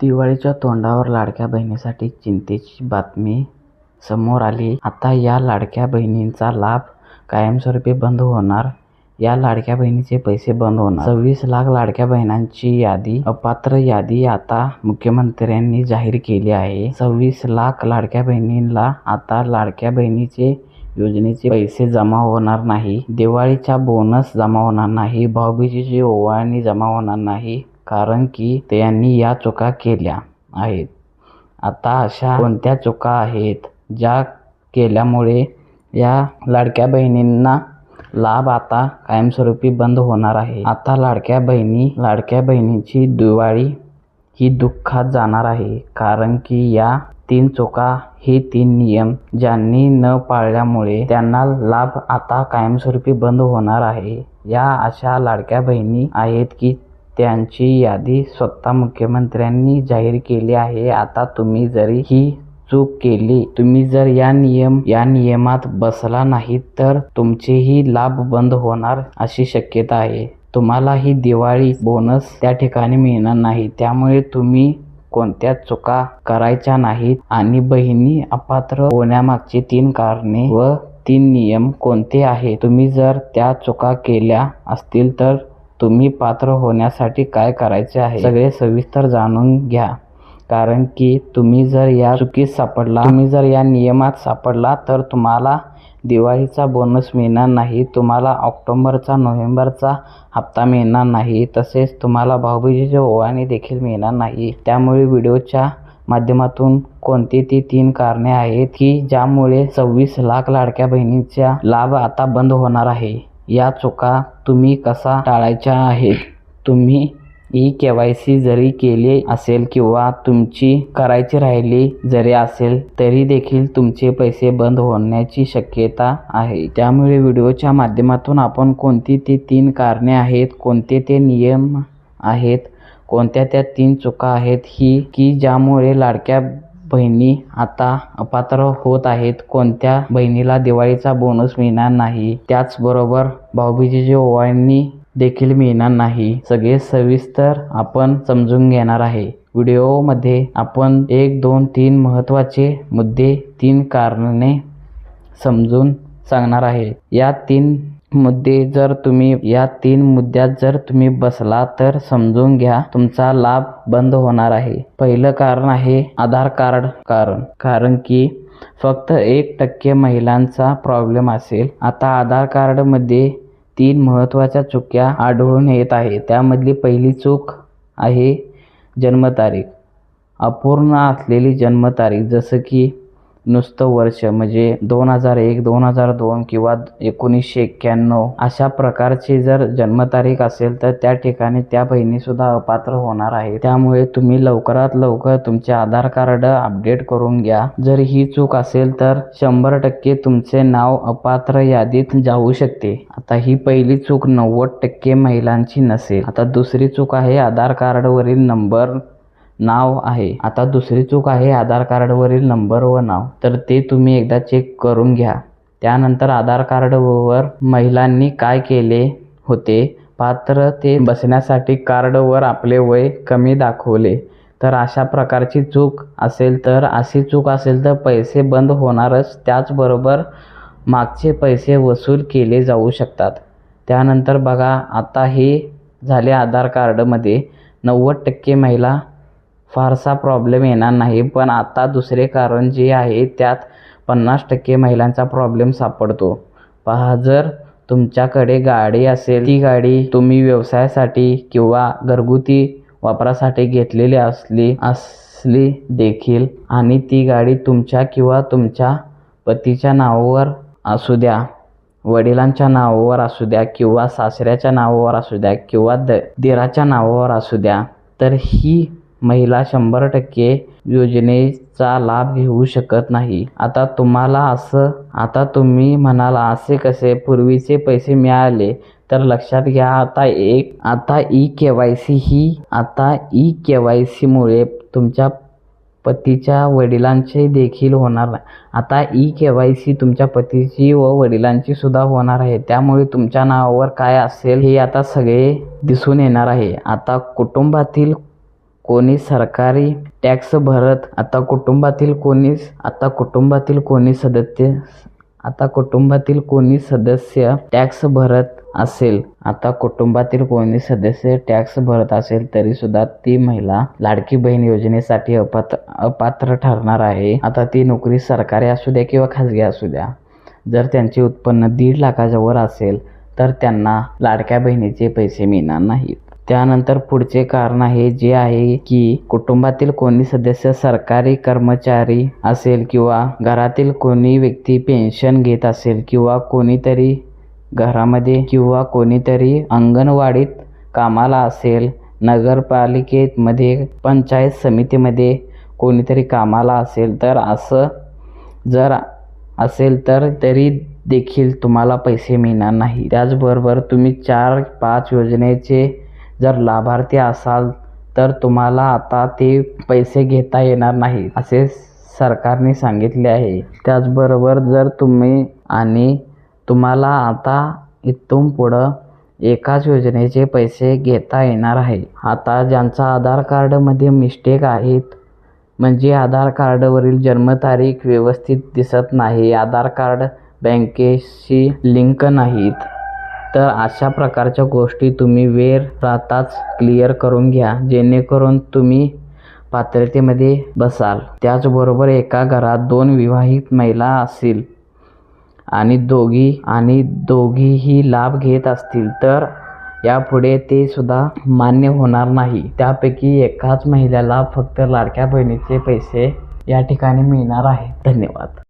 दिवाळीच्या तोंडावर लाडक्या बहिणीसाठी चिंतेची बातमी समोर आली. आता या लाडक्या बहिणींचा लाभ कायमस्वरूपी बंद होणार. या लाडक्या बहिणीचे पैसे बंद होणार. सव्वीस लाख लाडक्या बहिणींची यादी अपात्र यादी आता मुख्यमंत्र्यांनी जाहीर केली आहे. सव्वीस लाख लाडक्या बहिणींना आता लाडक्या बहिणीचे योजनेचे पैसे जमा होणार नाही. दिवाळीचा बोनस जमा होणार नाही. भाऊबीजेची ओवाळणी जमा होणार नाही. कारण की त्यांनी या चुका केल्या आहेत. आता अशा कोणत्या चुका आहेत ज्या केल्यामुळे या लाडक्या बहिणींना लाभ आता कायमस्वरूपी बंद होणार आहे. आता लाडक्या बहिणी लाडक्या बहिणीची दिवाळी ही दुःखात जाणार आहे. कारण की या तीन चुका हे तीन नियम ज्यांनी न पाळल्यामुळे त्यांना लाभ आता कायमस्वरूपी बंद होणार आहे. या अशा लाडक्या बहिणी आहेत की त्यांची यादी स्वतः मुख्यमंत्र्यांनी जाहीर केली आहे. आता तुम्ही जरी ही चूक केली, तुम्ही जर या नियम या नियमात बसला नाहीत तर तुमचेही लाभ बंद होणार अशी शक्यता आहे. तुम्हाला ही दिवाळी बोनस त्या ठिकाणी मिळणार नाही. त्यामुळे तुम्ही कोणत्याच चुका करायच्या नाहीत आणि बहिणी अपात्र होण्यामागची तीन कारणे व तीन नियम कोणते आहेत, तुम्ही जर त्या चुका केल्या असतील तर तुम्ही पात्र होण्यासाठी काय करायचे आहे सगळे सविस्तर जाणून घ्या. कारण की तुम्ही जर या चुकीत सापडला, तुम्ही जर या नियमात सापडला तर तुम्हाला दिवाळीचा बोनस मिळणार नाही. तुम्हाला ऑक्टोबरचा नोव्हेंबरचा हप्ता मिळणार नाही. तसेच तुम्हाला भाऊबीजेची ओवाळणी देखील मिळणार नाही. त्यामुळे व्हिडिओच्या माध्यमातून कोणती ती तीन कारणे आहेत की ज्यामुळे सव्वीस लाख लाडक्या बहिणीचा लाभ आता बंद होणार आहे. या चुका तुम्ही कसा टाळायच्या आहेत, तुम्ही ई के वाय सी जरी केले असेल किंवा तुमची करायची राहिली जरी असेल तरी देखील तुमचे पैसे बंद होण्याची शक्यता आहे. त्यामुळे व्हिडिओच्या माध्यमातून आपण कोणती ती तीन कारणे आहेत, कोणते ते नियम आहेत, कोणत्या त्या तीन चुका आहेत ही की ज्यामुळे लाडक्या बहिणी आता अपात्र होत आहेत, कोणत्या बहिणीला दिवाळीचा बोनस मिळणार नाही, त्याचबरोबर भाऊबीजेची ओवाळणी देखील मिळणार नाही. सगळे सविस्तर आपण समजून घेणार आहे. व्हिडिओमध्ये आपण एक दोन तीन महत्त्वाचे मुद्दे तीन कारणे समजून सांगणार आहे. या तीन मुद्दे जर तुम्ही या तीन मुद्द्यात जर तुम्ही बसला तर समजून घ्या तुमचा लाभ बंद होणार आहे. पहिलं कारण आहे आधार कार्ड कारण. कारण की फक्त एक टक्के महिलांचा प्रॉब्लेम असेल. आता आधार कार्डमध्ये तीन महत्त्वाच्या चुक्या आढळून येत आहे त्यामधली पहिली चूक आहे जन्मतारीख. अपूर्ण असलेली जन्मतारीख जसं की नुसतं वर्ष म्हणजे दोन हजार एक, दोन हजार दोन किंवा एकोणीसशे एक्क्याण्णव अशा प्रकारची जर जन्मतारीख असेल तर त्या ठिकाणी त्या बहिणीसुद्धा अपात्र होणार आहे त्यामुळे तुम्ही लवकरात लवकर तुमचे आधार कार्ड अपडेट करून घ्या. जर ही चूक असेल तर शंभर टक्के तुमचे नाव अपात्र यादीत जाऊ शकते. आता ही पहिली चूक नव्वद टक्के महिलांची नसेल. आता दुसरी चूक आहे आधार कार्डवरील नंबर, नाव आहे. आता दुसरी चूक आहे आधार कार्डवरील नंबर व नाव. तर ते तुम्ही एकदा चेक करून घ्या. त्यानंतर आधार कार्डवर महिलांनी काय केले होते, पात्र ते बसण्यासाठी कार्डवर आपले वय कमी दाखवले तर अशा प्रकारची चूक असेल तर अशी चूक असेल तर पैसे बंद होणारच त्याचबरोबर मागचे पैसे वसूल केले जाऊ शकतात. त्यानंतर बघा आता हे झाले आधार कार्डमध्ये नव्वद टक्के महिला फारसा प्रॉब्लेम येणार नाही. पण आता दुसरे कारण जे आहे त्यात पन्नास टक्के महिलांचा प्रॉब्लेम सापडतो. पहा जर तुमच्याकडे गाडी असेल, ती गाडी तुम्ही व्यवसायासाठी किंवा घरगुती वापरासाठी घेतलेली असली असली देखील आणि ती गाडी तुमच्या किंवा तुमच्या पतीच्या नावावर असू द्या, वडिलांच्या नावावर असू द्या किंवा सासऱ्याच्या नावावर असू द्या किंवा द दिराच्या नावावर असू द्या तर ही महिला शंभर टक्के योजनेचा लाभ घेऊ शकत नाही. आता तुम्हाला असं आता तुम्ही म्हणाल असे कसे पूर्वीचे पैसे मिळाले तर लक्षात घ्या आता एक आता ई के वाय सी ही आता ई के वाय सीमुळे तुमच्या पतीच्या वडिलांचे देखील होणार नाही. आता वाय सी तुमच्या पतीची व वडिलांची सुद्धा होणार आहे. त्यामुळे तुमच्या नावावर काय असेल हे आता सगळे दिसून येणार आहे. आता कुटुंबातील कोणी सरकारी टॅक्स भरत आता कुटुंबातील कोणीच आता कुटुंबातील कोणी सदस्य आता कुटुंबातील कोणी सदस्य टॅक्स भरत असेल आता कुटुंबातील कोणी सदस्य टॅक्स भरत असेल तरी सुद्धा ती महिला लाडकी बहीण योजनेसाठी अपात्र अपात्र ठरणार आहे. आता ती नोकरी सरकारी असू द्या किंवा खाजगी असू द्या. जर त्यांचे उत्पन्न दीड लाखाच्या वर असेल तर त्यांना लाडक्या बहिणीचे पैसे मिळणार नाहीत. त्यानंतर पुढचे कारण आहे जे आहे की कुटुंबातील कोणी सदस्य सरकारी कर्मचारी असेल किंवा घरातील कोणी व्यक्ती पेन्शन घेत असेल किंवा कोणीतरी घरामध्ये किंवा कोणीतरी अंगणवाडीत कामाला असेल नगरपालिकेमध्ये पंचायत समितीमध्ये कोणीतरी कामाला असेल तर असं जर असेल तर तरी देखील तुम्हाला पैसे मिळणार नाही. त्याचबरोबर तुम्ही चार पाच योजनेचे जर लाभार्थी असाल तर तुम्हाला आता ते पैसे घेता येणार नाही असे सरकारने सांगितले आहे. त्याचबरोबर जर तुम्ही आणि तुम्हाला आता इथून पुढं एकाच योजनेचे पैसे घेता येणार आहे. आता ज्यांचा आधार कार्डमध्ये मिस्टेक आहेत म्हणजे आधार कार्डवरील जन्मतारीख व्यवस्थित दिसत नाही आधार कार्ड बँकेशी लिंक नाहीत तर अशा प्रकारच्या गोष्टी तुम्ही वेळ राहताच क्लिअर करून घ्या. जेणेकरून तुम्ही पात्रतेमध्ये बसाल. त्याचबरोबर एका घरात दोन विवाहित महिला असतील आणि दोघी आणि दोघीही लाभ घेत असतील तर यापुढे ते सुद्धा मान्य होणार नाही. त्यापैकी एकाच महिलेला फक्त लाडक्या बहिणीचे पैसे या ठिकाणी मिळणार आहे धन्यवाद.